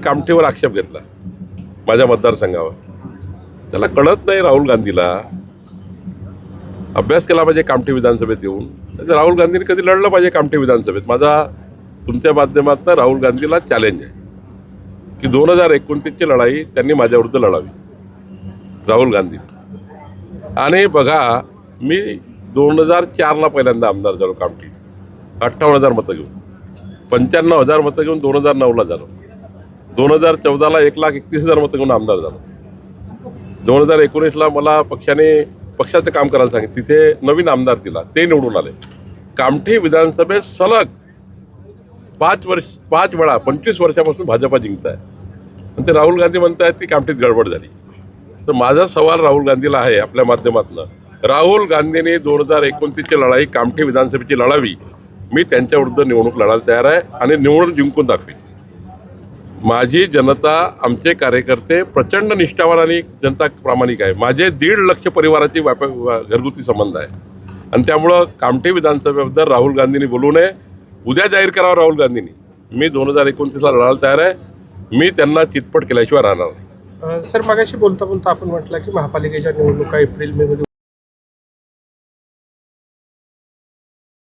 कामठेवर आक्षेप घेतला माझ्या मतदारसंघावर. त्याला कळत नाही राहुल गांधीला. अभ्यास केला पाहिजे कामठी विधानसभेत येऊन. राहुल गांधीने कधी लढलं पाहिजे कामठी विधानसभेत? माझा तुमच्या माध्यमातून राहुल गांधीला चॅलेंज आहे की दोन हजार एकोणतीसची लढाई त्यांनी माझ्याविरुद्ध लढावी. राहुल गांधी. आणि बघा मी दोन हजार चारला पहिल्यांदा आमदार झालो कामठी. अठ्ठावन्न हजार मतं घेऊन. पंच्याण्णव हजार मतं घेऊन दोन हजार नऊला झालो. दोन हजार चौदाला एक लाख एकतीस हजार मतं घेऊन आमदार झालो. दोन हजार एकोणीसला मला पक्षाने पक्षाचं काम करायला सांगितलं. तिथे नवीन आमदार दिला. ते निवडून आले. कामठी विधानसभेत सलग पाच वर्ष पाच वेळा पंचवीस वर्षापासून भाजपा जिंकत आहे आणि ते राहुल गांधी म्हणतायत की कामठीत गडबड झाली. तर माझा सवाल राहुल गांधीला आहे आपल्या माध्यमातून. राहुल गांधीने दोन हजार एकोणतीसची लढाई कामठी विधानसभेची लढावी. मी त्यांच्याविरुद्ध निवडणूक लढायला तयार आहे आणि निवडून जिंकून दाखवेन. माझी जनता आमचे कार्यकर्ते प्रचंड निष्ठावान आणि जनता प्रामाणिक आहे. माझे दीड लक्ष परिवाराची व्याप घरगुती संबंध आहे. आणि त्यामुळं कामठी विधानसभेबद्दल राहुल गांधींनी बोलू नये. उद्या जाहीर करावं राहुल गांधींनी. मी दोन हजार एकोणतीसला लढायला तयार आहे. मी त्यांना चितपट केल्याशिवाय राहणार नाही. सर मागाशी बोलता बोलता आपण म्हटलं की महापालिकेच्या निवडणुका एप्रिल मे मध्ये